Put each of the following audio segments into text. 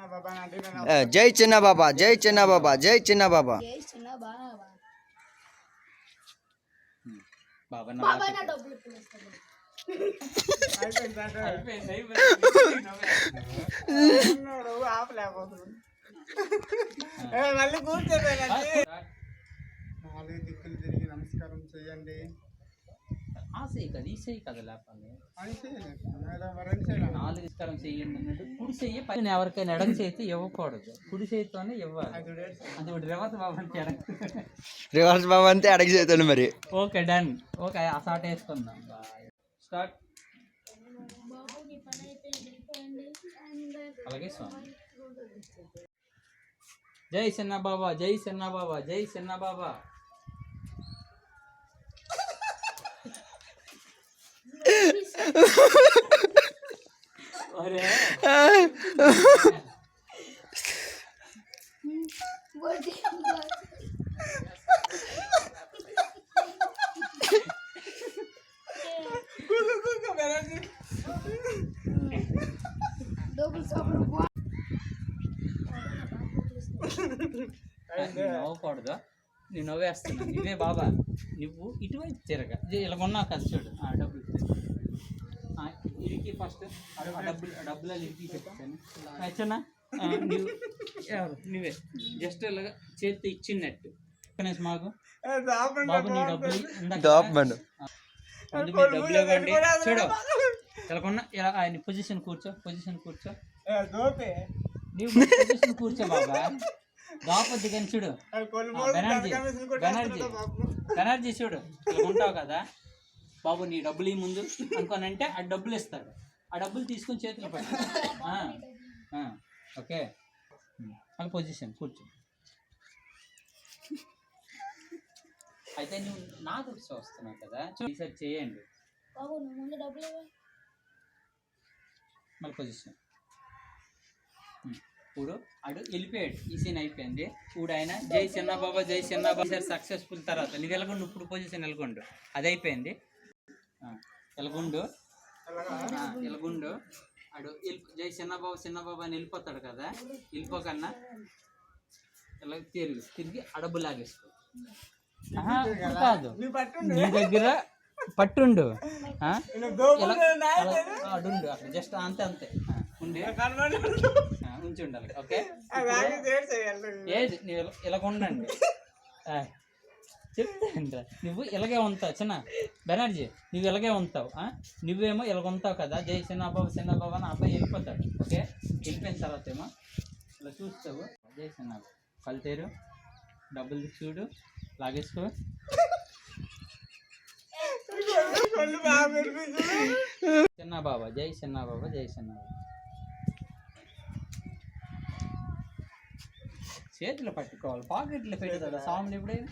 చిన్న బాబా అంటే నేను ఆ, జై చిన్న బాబా జై చిన్న బాబా జై చిన్న బాబా ఏ చిన్న బాబా బాబా బాబా నా డబ్బులు ఇప్పుడు ఇస్తాడు అయిపోయింది అంటే అయిపోయింది అయిపోయింది ఉన్నాడు, ఆపలేకపోతున్నాడు. ఏ, మళ్ళీ కూర్చోబెట్టండి నాలుగు దిక్కులు తిరిగి నమస్కారం చేయండి ఆ చెయ్యి కదా ఈ చెయ్యి కదా లేపాలి నాలుగు ఇస్తారం చెయ్యండి అన్నట్టు. కుడి చెయ్యి పైన ఎవరికైనా ఎడం చేతి ఇవ్వకూడదు. కుడి చేతితోనే ఇవ్వాలి. అది ఇప్పుడు రేవత్ బాబు అంటే ఎడం రివర్స్ బాబా అంతే అడిగి చేతాడు మరి. Okay done. ఓకే ఆ షార్ట్ వేసుకుందాం. స్టార్ట్. అలాగే స్వామి. జై చిన్న బాబా జై చిన్న బాబా జై చిన్న బాబా నవ్వకూడదు నేను నవ్వేస్తున్నా నువ్వే బాబా నువ్వు ఇటువైపు తిరగ ఇదే ఇలా కొన్నావు కదా చూడు ఆ డబ్బులు ఆ, ఇరికి ఫస్ట్? డబ్బులు డబ్బులు ఇరికి చెప్తాను వచ్చానా నువ్వు. జస్ట్ ఇలాగా చేతితో ఇచ్చినట్టు. కనీసం మాకు. బాబు నీ బాబు. డబ్బులు డబ్బులు ఇవ్వండి. చూడు ఇలా కొన్నా ఇలా ఆయన పొజిషన్ కూర్చో పొజిషన్ కూర్చో. నీవు పొజిషన్ కూర్చో బాబా. దాపొద్దు కానీ చూడు. బెనర్జీ బెనర్జీ. బెనర్జీ చూడు ఉంటావు కదా. బాబు నీ డబ్బులు ఈ ముందు అనుకోనంటే ఆ డబ్బులు ఇస్తాడు. ఆ డబ్బులు తీసుకొని చేతిలో ఓకే. మళ్ళీ పొజిషన్ కూర్చో. అయితే నువ్వు నాకు వచ్చి వస్తున్నావు కదా. రీసెర్చ్ చేయండి. మళ్ళీ పొజిషన్. ఇప్పుడు అడు వెళ్ళిపోయాడు. ఈ సీన్ అయిపోయింది. ఇప్పుడు ఆయన జై చిన్న బాబా జై చిన్న బాబా సార్ సక్సెస్ఫుల్ తర్వాత. నువ్వు వెళ్ళకుండా ఇప్పుడు పొజిషన్ వెళ్ళకుండు. అది అయిపోయింది ఎలగుండు. ఎలగుండు. అడు జై చిన్న బాబా చిన్న బాబా అని వెళ్ళిపోతాడు కదా. వెళ్ళిపోకన్నా ఇలా తిరిగి తిరిగి అడబ్బు లాగేసుకో. కాదు. నీ దగ్గర పట్టుండు. అడుండు అక్కడ జస్ట్ అంతే అంతే. ఉండి. ఉంచి ఉండాలి ఓకే. ఏది? ఇలా ఉండండి ఆ, నువ్వు ఇలాగే ఉంటావు చిన్న. బెనర్జీ నువ్వు ఇలాగే ఉంటావు నువ్వేమో ఇలాగ ఉంటావు కదా. జై చిన్న బాబు చిన్న బాబు అని అబ్బాయి వెళ్ళిపోతాడు ఓకే? వెళ్ళిపోయిన తర్వాత ఏమో ఇలా చూస్తావు. జై చిన్న బాబు కళ్ళు డబ్బులు చూడు లాగేసుకో. చిన్న బాబా జై చిన్న బాబా జై చిన్న బాబా చేతిలో పట్టుకోవాలి పాకెట్లో పెట్టుదా సాములు ఎప్పుడైనా?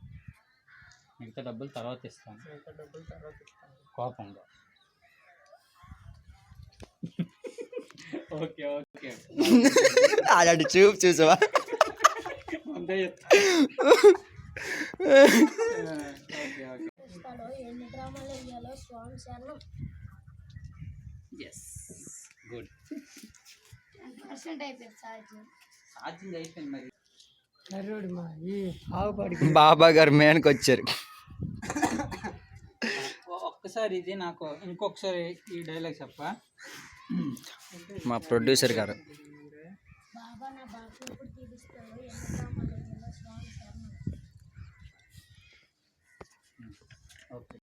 మిగతా డబ్బులు తర్వాత ఇస్తాను. ఇంకా డబ్బులు తర్వాత ఇస్తాను. కోపంగా. Okay okay. అలాంటి చూపు చూసావా? వంద ఇస్తా. Okay okay. ఇస్తాడు ఎన్ని డ్రామాలు వేయాలో స్వామి శరణం. ఎస్ గుడ్ పర్సెంట్ అయిపోయింది ఛార్జ్ ఛార్జింగ్ అయిపోయింది మరి. బాబా గారు మేనకి వచ్చారు ఒక్కసారి ఇది నాకు ఇంకొకసారి ఈ డైలాగ్ చెప్ప. మా ప్రొడ్యూసర్ గారు. ఓకే.